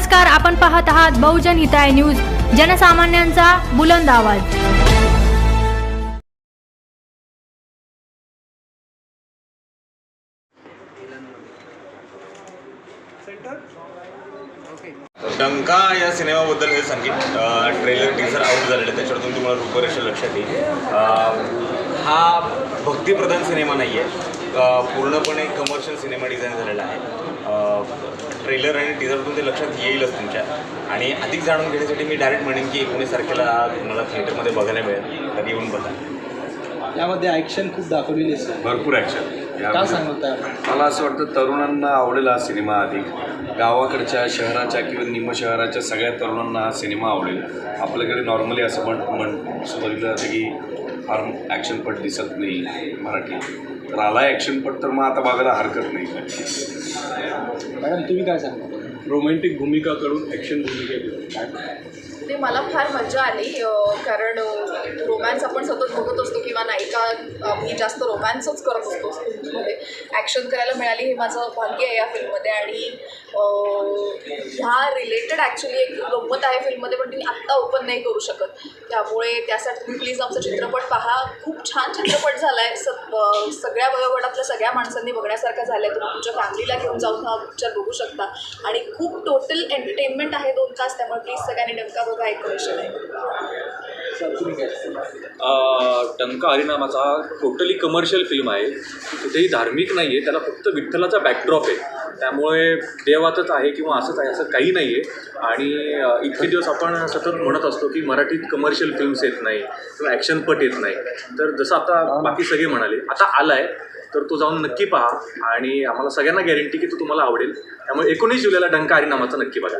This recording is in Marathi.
नमस्कार आपण पाहत आहात बहुजन हिताय न्यूज जनसामान्यांचा बुलंद आवाज. डंका या सिनेमाबद्दल हे सांगेन ट्रेलर टीझर आउट झालेलं त्याच्यावरतून तुम्हाला रूपरेषा लक्षात येईल. हा भक्तिप्रधान सिनेमा नाही आहे पूर्णपणे कमर्शियल सिनेमा डिझाईन झालेला आहे. ट्रेलर आणि टीझरतून ते लक्षात येईलच तुमच्या. आणि अधिक जाणून घेण्यासाठी मी डायरेक्ट म्हणेन की एकोणीस तारखेला तुम्हाला थिएटरमध्ये बघायला मिळेल. तर येऊन बघा. यामध्ये ॲक्शन खूप दाखवलेली असेल भरपूर ॲक्शन का सांगता मला असं वाटतं तरुणांना आवडेल हा सिनेमा अधिक. गावाकडच्या शहराच्या किंवा निम शहराच्या सगळ्या तरुणांना हा सिनेमा आवडेल. आपल्याकडे नॉर्मली असं म्हण म्हण बघितलं जातं की फार ॲक्शनपट दिसत नाही मराठी तर आला ॲक्शनपट तर मग आता बघायला हरकत नाही. मॅडम तुम्ही काय सांगता? रोमॅन्टिक भूमिकाकडून ॲक्शन भूमिकेकडून काय? ते मला फार मजा आली अं, कारण रोमॅन्स आपण सतत बघत असतो किंवा अं, मी जास्त रोमॅन्सच करत असतो फिल्ममध्ये ॲक्शन करायला मिळाली हे माझं भाग्य आहे या फिल्ममध्ये आणि ह्या रिलेटेड ॲक्च्युली एक गंमत आहे फिल्ममध्ये पण ती आत्ता ओपन नाही करू शकत. त्यामुळे त्यासाठी तुम्ही प्लीज आमचा चित्रपट पहा. खूप छान चित्रपट झाला आहे स सगळ्या वयोगटातल्या सगळ्या माणसांनी बघण्यासारखा झाला आहे तुम्ही तुमच्या फॅमिलीला घेऊन जाऊन हा पिक्चर बघू शकता. आणि खूप टोटल एंटरटेनमेंट आहे दोन तास त्यामुळे प्लीज सगळ्यांनी डंका बघा एक करू आहे टंका हरिनामाचा हा टोटली कमर्शियल फिल्म आहे. कुठेही धार्मिक नाही आहे त्याला फक्त विठ्ठलाचा बॅकड्रॉप आहे. त्यामुळे देवातच आहे किंवा असंच आहे असं काही नाही आहे आणि इतके दिवस आपण सतत म्हणत असतो की मराठीत कमर्शियल फिल्म्स येत नाही किंवा ॲक्शनपट येत नाही. तर जसं आता बाकी सगळे म्हणाले आता आला आहे तर तो जाऊन नक्की पहा. आणि आम्हाला सगळ्यांना गॅरंटी की तो तुम्हाला आवडेल. त्यामुळे एकोणीस जुलैला डंका हरिनामाचा नक्की बघा.